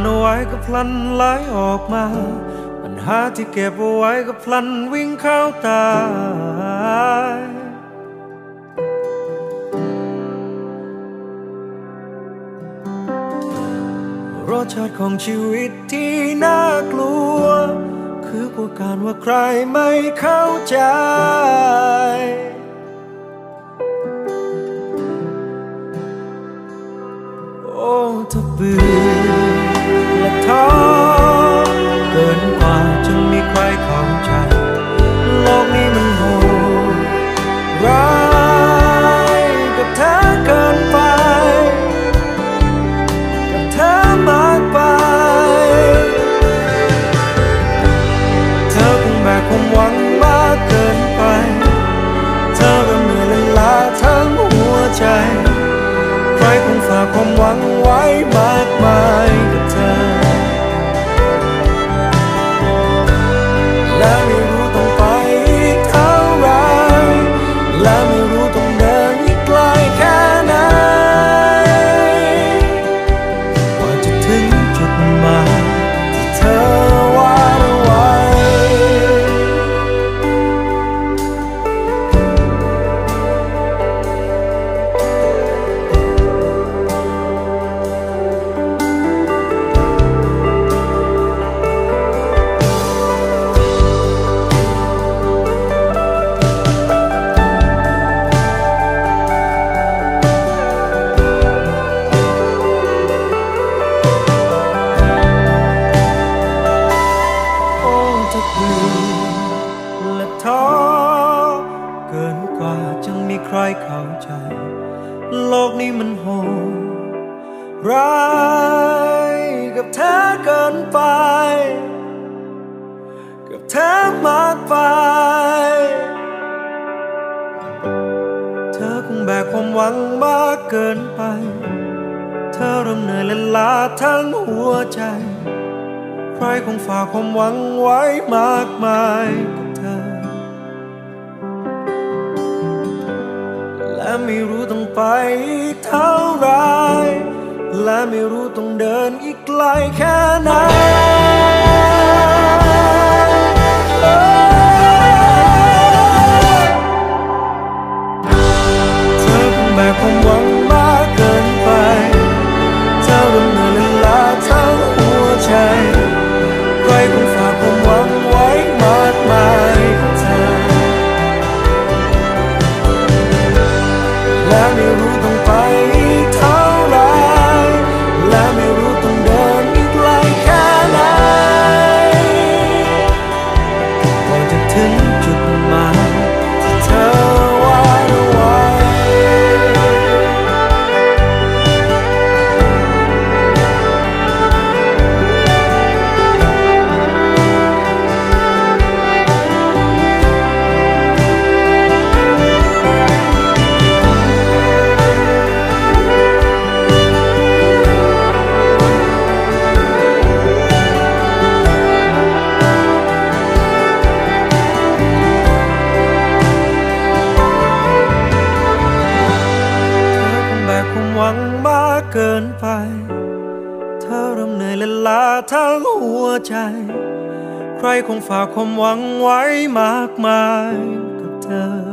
เอาไว้ก็พลันไหลออกมา ปัญหาที่เก็บเอาไว้ก็พลันวิ่งเข้าตารสชาติของชีวิตที่น่ากลัว คือกลัวการว่าใครไม่เข้าใจ ความหวังไว้ จะเบื่อและท้อเกินกว่าจะมีใครเข้าใจ โลกนี้มันโหดร้ายกับเธอเกินไป กับเธอมากไป เธอคงแบกความหวังมากเกินไป เธอเริ่มเหนื่อยและล้าทั้งหัวใจ ใครคงฝากความหวังไว้มากมายกับเธอ และไม่รู้ต้องไปเท่าไร และไม่รู้ต้องเดินอีกไกลแค่ไหน วังมากเกินไป เธอเริ่มเหนื่อยและลาทั้งหัวใจ ใครคงฝากความหวังไว้มากมายกับเธอ